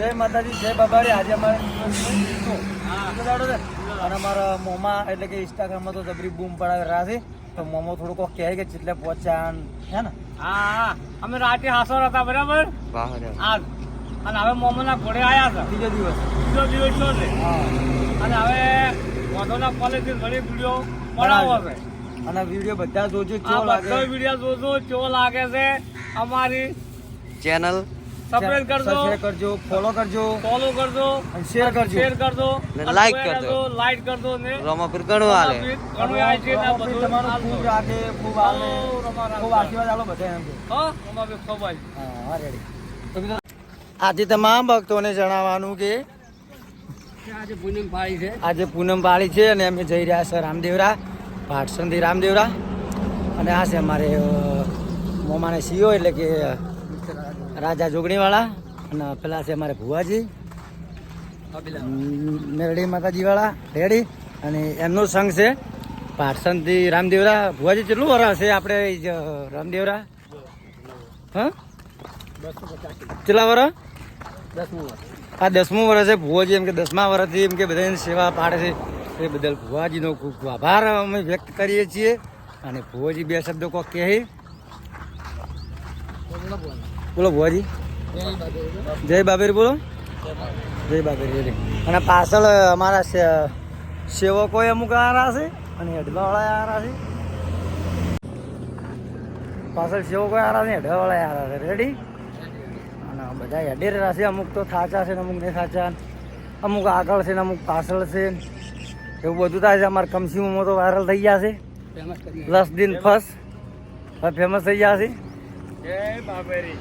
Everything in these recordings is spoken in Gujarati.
જય માતાજી જય બાબારી આજે અમારે. અને અમારા મોમાં એટલે કે ઇન્સ્ટાગ્રામમાં તો જબરી બૂમ પડાવે રહ્યા છે. તો મોમો થોડું કોક કહે કે ચેટલે પહોંચ્યા હે ને? હા અમે રાતે હાસો હતા બરાબર? આજ. અને હવે મોમોના ઘોડે આવ્યા હતા. બીજો દિવસ. બીજો દિવસ છો. ને અને હવે વધોના કોલેજથી ઘણી વીડિયો મળાવો છે. અને વીડિયો બધા જોજો કેવો લાગે? બધો વીડિયો જોજો કેવો લાગે છે અમારી ચેનલ સબસ્ક્રાઇબ કરજો કરજો ફોલો કરજો. ફોલો કરજો અને શેર કરજો. શેર કરજો like કરજો. લાઈક કરજો ને રોમાપીર ઘણું આવે છે ને આ બધું તમારો ખૂબ રાખે ખૂબ હાલે. ખૂબ આશીર્વાદ આલો બધા એમ કે. હા અમારે ખૂબ જ હા રેડી આજે તમામ ભક્તોને જણાવવાનું કે આજે પૂનમ પાળી છે. આજે પૂનમ પાળી છે અને અમે જઈ રહ્યા છે રામદેવરા પાટસંદી રામદેવરા. અને આ છે અમારે મોમાને સીઓ એટલે કે રાજા જોગણીવાળા અને પેલા છે અમારે ભુવાજી મેરડી માતાજીવાળા રેડી. અને એમનો સંઘ છે પાટસનથી રામદેવરા. ભુવાજી કેટલું વરસ છે આપણે રામદેવરા? હા? કેટલા વરસ? આ દસમું વર્ષ છે. ભુવાજી એમ કે દસમા વર્ષથી એમ કે બધાની સેવા પાડે છે. એ બદલ ભુવાજીનો ખૂબ ખૂબ આભાર અમે વ્યક્ત કરીએ છીએ. અને ભુવાજી બે શબ્દો કોક કહે. બોલો ભુવાજી. જય બાબેર બોલો. જય બાબેર અને પાછળ અમારા સેવકો અમુક આરા છે અને હેડવાવાળા આરા છે. પાછળ સેવકો આરા છે હેડવાવાળા આરા છે. રેડી? અને બધા હેડેર છે. અમુક તો થાચા છે ને અમુક નહીં થાચા. અમુક આગળ છે ને અમુક પાછળ છે. એવું બધું થાય છે. અમારા કમસીમાં તો વાયરલ થઈ ગયા છે. દસ દિન ફસ ફેમસ થઈ ગયા છે. જય બાબેરી.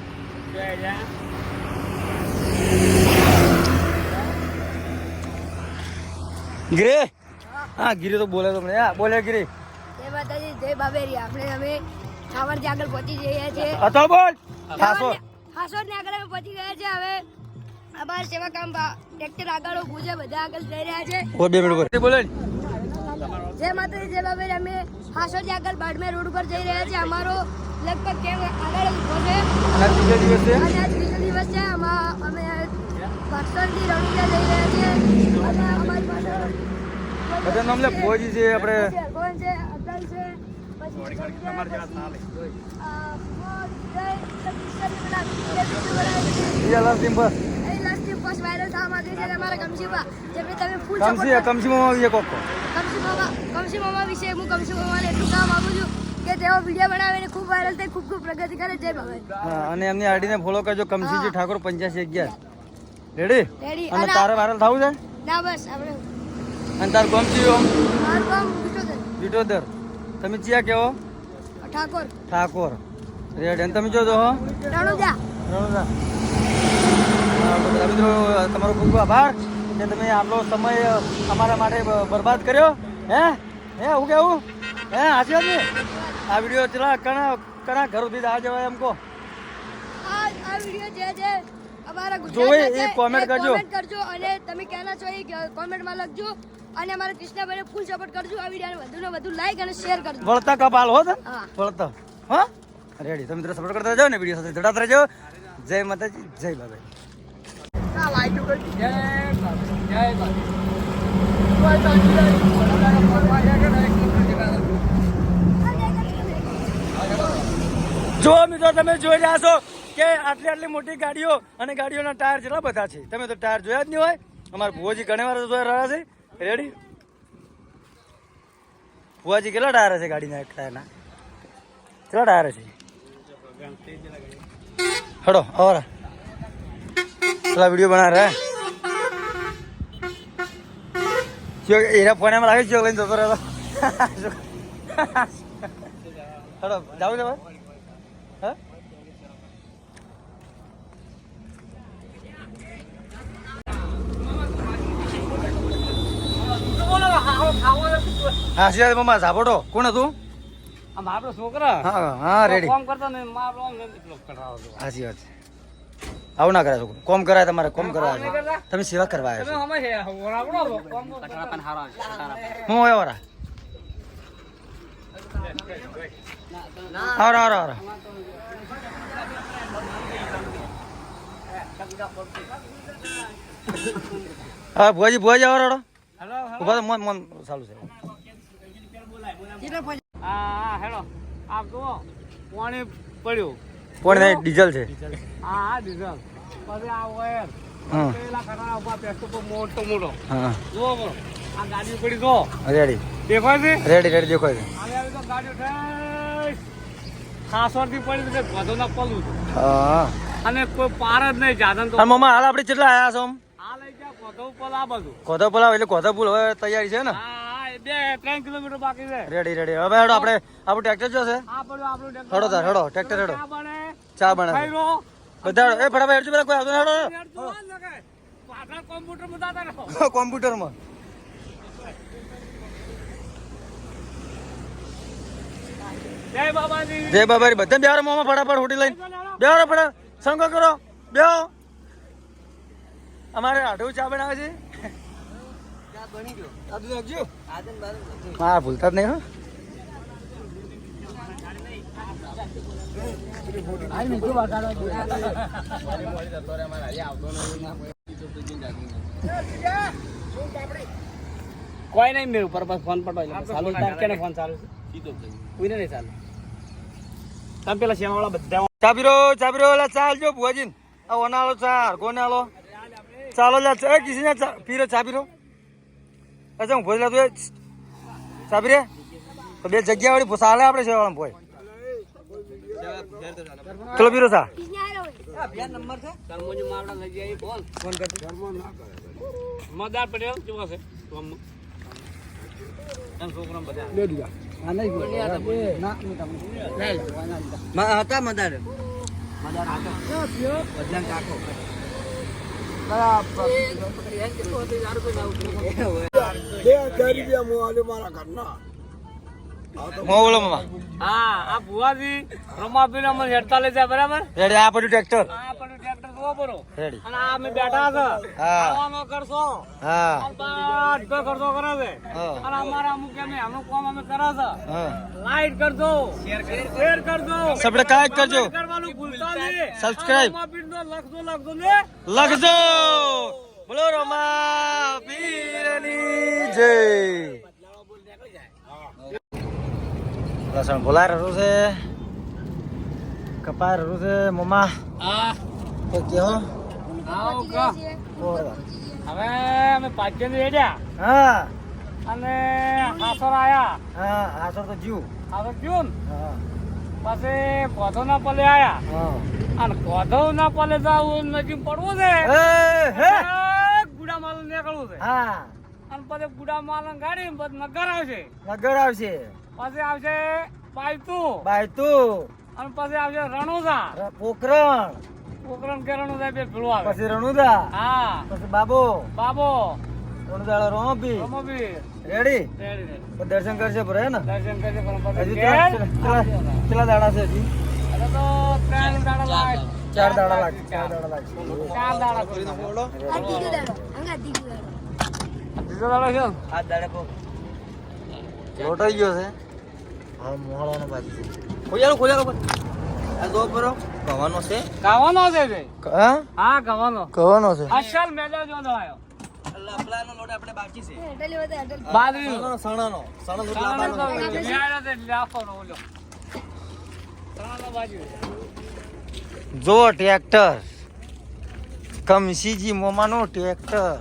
ગિરે? હા ગિરે તો બોલે તમને હા બોલે ગિરે. જય માતાજી જય બાબેરી. આપણે અમે ઠાવરથી આગળ પહોંચી જઈએ છીએ. હતો બોલ. ખાસો ને આગળ અમે પહોંચી ગયા છે હવે અમારા સેવા કામ ટ્રેક્ટર આગળ ગુજે બધા આગળ જઈ રહ્યા છે. ઓ બે મિનિટ બોલે. બોલે. જય માતાજી જય બાબેરી અમે હાસોડી આગળ બાડમેર રોડ ઉપર જઈ રહ્યા છીએ. અમારો લગભગ કેમ આગળ અને ત્રીજો દિવસ છે? અને આજ બીજો દિવસ છે. આમાં અમે પાટણથી રણુજા જઈ રહ્યા છીએ. અને અમારી પાસે બધા નામ લે ભોજી છે આપણે કોણ છે અબ્દુલ છે પછી તમારે જેવા ચાલે બીજા લાસ્ટ ટીમ પર. કમસી કમસી કમસીમાં આવીએ કોક મામા વિશે હું કમસી મામાને એટલું કામ આપું છું કે તેઓ વીડિયો બનાવીને ખૂબ વાયરલ થાય ખૂબ ખૂબ પ્રગતિ કરે. જય બાબા અને એમની આડીને ફોલો કરજો કમસીજી ઠાકોર પંચ્યાસી અગિયાર. રેડી અને તારે વાયરલ થવું છે? ના બસ આપણે અને તાર વિઠોદર. વિટોદર તમે ચિયા કેવો ઠાકોર. ઠાકોર. રેડ અને તમે જો તો હો. રણુજા. રણુજા. તમારો ખૂબ ખૂબ આભાર. કે તમે આટલો સમય અમારા માટે બરબાદ કર્યો? હે? હે હું કેવું? હે હાચી ને આ વીડિયો ચલા કણા કણા ઘર સુધી આ જવાય એમ કહો. આ આ વીડિયો જે છે અમારા જોવે એ છે, કરજો. કરજો અને તમે કહેના છો એ કોમેન્ટમાં લખજો અને અમારા કૃષ્ણાભાઈને ફૂલ સપોર્ટ કરજો. આ વિડીયોને વધુ ને વધુ લાઈક અને શેર કરજો. વળતા કપાલ હો તો હા. વળતા. હા? રેડી તમે મિત્રો સપોર્ટ કરતા રહેજો ને વીડિયો સાથે જોડાતા રહેજો. જય માતાજી જય બાબા જય જય જો મિત્રો, તમે જોઈ રહ્યા છો કે આટલી આટલી મોટી ગાડીઓ અને ગાડીઓના ટાયર જેટલા બધા છે. તમે તો ટાયર જોયા જ નહીં હોય. અમારા ભુવાજી ઘણી વાર જોઈ રહ્યા છે. રેડી ભુવાજી, કેટલા ટાયર છે ગાડીના એક ટાયરના? કેટલા ટાયર છે હડો આવરા વીડિયો બના રહ્યા જો એના ફોન એમ લાગે છે લઈને જતો રહ્યો હડો જાવું છે હા? હા ઝાપોટો. કોણ હતું? આમ આપણો છોકરા? હા હા રેડી કામ કરતા ને મારો આમ એટલો કઢાવો સાચી વાત છે. આવું ના કરાય છોકરું. કોમ કરાય તમારે કોમ કરાય તમે સેવા કરવા આવ્યા અમે હે હોય વારા આવરા આવરા આવરા હા ભુવાજી ભુવાજી આવો રડો હેલો ઊભા તો મન મન ચાલુ છે. આ જુઓ પાણી પડ્યું. પણ નહીં ડીઝલ છે. હા ડીઝલ. પછી આ વાયર હા. પેલા ખરા ઊભા પેસ્ટ ઉપર મોટો મોટો. હા જો બરો આ ગાડી પડી જો. રેડી. દેખાય છે? રેડી રેડી દેખાય છે. આવી આવી તો ગાડી થઈ ખાસોરથી પડી છે ગધોના પલું છે. હા. અને કોઈ પાર જ નહીં જાદન તો. મમ્મા હાલ આપણે કેટલા આયા છો આમ? આ લઈ ગયા ગધો પલ બધું કોધા એટલે કોધા પુલ હવે તૈયારી છે ને? બે ત્રણ કિલોમીટર બાકી છે. Ready ready. હવે હેડો આપણે આપણું ટ્રેક્ટર જોશે આ પડ્યું આપણું ટ્રેક્ટર. હેડો તાર હેડો ટ્રેક્ટર હેડો. ચા બને બનાવે બધા એ ફટાફટ હેડજો પેલા કોઈ આવતો નહીં, કોમ્પ્યુટર કોમ્પ્યુટરમાં. જય બાબાજી. જય બાબારી બધા બેહારો મોમાં ફટાફટ હોટી લઈને. બેહારો ફટા સંકો કરો. બેહો. અમારે આઢું ચા બનાવે છે. હા ભૂલતા જ નહીં હો. કોઈ નહીં મેં ઉપર બસ ફોન પટવાઈ ચાલુ કેને ફોન ચાલુ છે? કોઈને નહીં ચાલુ. તમે પેલા શેવાળા બધા ચા પીરો ચા પીરો, લે ચા આલજો ભુવાજી આ ઓનાળો ચાર કોને આલો? ચાલો, લે કિસી પીરો ચાપીરો અચ્છા, હું ભોજ તું ચા પીરે? તો બે જગ્યા વાળી હાલે આપણે સેવાળા ભાઈ ચલો બીરો સા. બોલ ફોન મદાર. પટેલ કેવો છે ગામમાં? એમ છોકરા બધા હતા મદાર મો બોલો મામા હા આ ભુવાજી હેડતા લઈ જાય બરાબર? રેડી આ પડ્યું ટ્રેક્ટર. આ પણ ટ્રેક્ટર જોવો બરો રેડી. અને આ અમે બેઠા છે. હા. આવવાનો કરશો. હા. ખર્ચો કરે છે. અને અમારા અમુક એમ એમનું કામ અમે કરે છે. હા. લાઈક કરજો. શેર કરજો. સબસ્ક્રાઇબ કરજો. કરવાનું ભૂલતા નહીં. લખજો લખજો ને. લખજો. બોલો રમા પીરની જય. લસણ ભોલાય રહ્યું છે કપાય રહ્યું છે મમ્મા તો કેવો હવે અમે પાછળ હેડ્યા હા અને હાસર આયા હા હાસર તો જીવ હાસર જીવ હા પછી કોધો ના પલે આયા હા અને કોધો ના પલે જાવું નજીક પડવું છે ગુડા માલ નીકળવું છે હા અને પછી ગુડા માલ ગાડી પછી નગર આવશે. નગર આવશે. પછી આવશે બાયતુ. બાયતુ. અને પછી આવશે રણુજા ર- પોકરણ પોકરણ કે રણુદા બે ભેળું આવે. પછી રણુદા. હા. પછી બાબો. બાબો. રણુદા રોમપી રમોબી રેડી? Ready ready. દર્શન કરશે પર હે ને? દર્શન કરશે હજી કેટલા દાડા છે હજી. હવે તો ત્રણ દાડા લાગે. ચાર દાડા લાગશે ચાર દાડા લાગશે ચાર દાડા દાડો છે? આ દાડે લોટાઈ ગયો છે. હા મોહળવાનો બાકી છે. ખોયાલો ખોયાલો આ જો બરો કવાનો છે. છે. હા? હા ગાવાનો. કહેવાનો છે. અસલ જો દળાયો લપલાનો લોટ આપણે બાકી છે. હેઠળ લેવા દે, બાદરીનો સણાનો. સણો ચાલો તો ન્યાય તે લાફોનો ઓલો. ચાલો બાજુ. જો ટ્રેક્ટર. કમસીજી મોમાનો ટ્રેક્ટર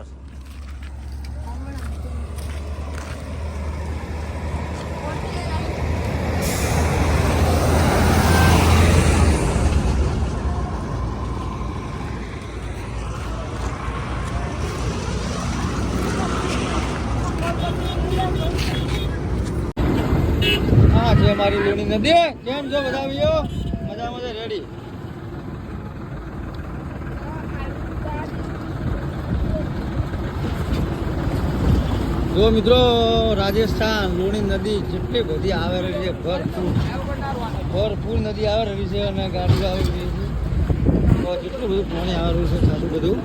હા છે અમારી લોણી નદી કેમ છો બધા ભાઈઓ? મજા મજા રેડી જો મિત્રો, રાજસ્થાન, લુણી નદી જેટલી બધી આવે રહી છે, ભરપૂર. ભરપૂર નદી આવે રહી છે અને ગાડી આવી રહી છે. જેટલું બધું પાણી આવે રહ્યું છે ખાસું બધું.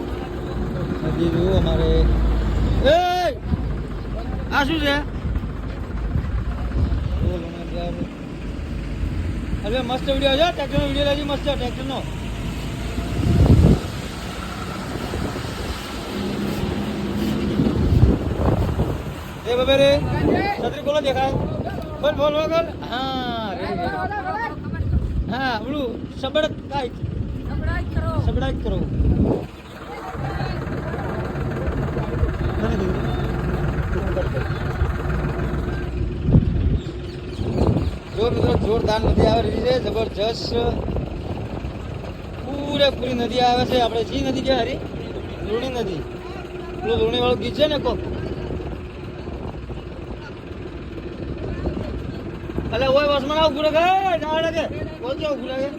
નદી જુઓ અમારે. એ! આ શું છે? એટલે મસ્ત વીડિયો છે ટ્રેક્ટરનો વિડીયોલોજી મસ્ત છે ટ્રેક્ટરનો એ બબે રે, છત્રી બોલો દેખાય. બોલ બોલ બોલ હા હા ઓલું સબડ કાઈ સબડાઈ કરો સબડાઈ કરો. જોરદાર નદી આવે છે જબરજસ્ત. પૂરેપૂરી નદી આવે છે. આપણે જી નદી કે હરી? લુણી નદી. પેલું લુણી વાળું ગીત છે ને કોક? અલે ઓય બસમાં આવ રહે. ના લાગે બોલજો રહે.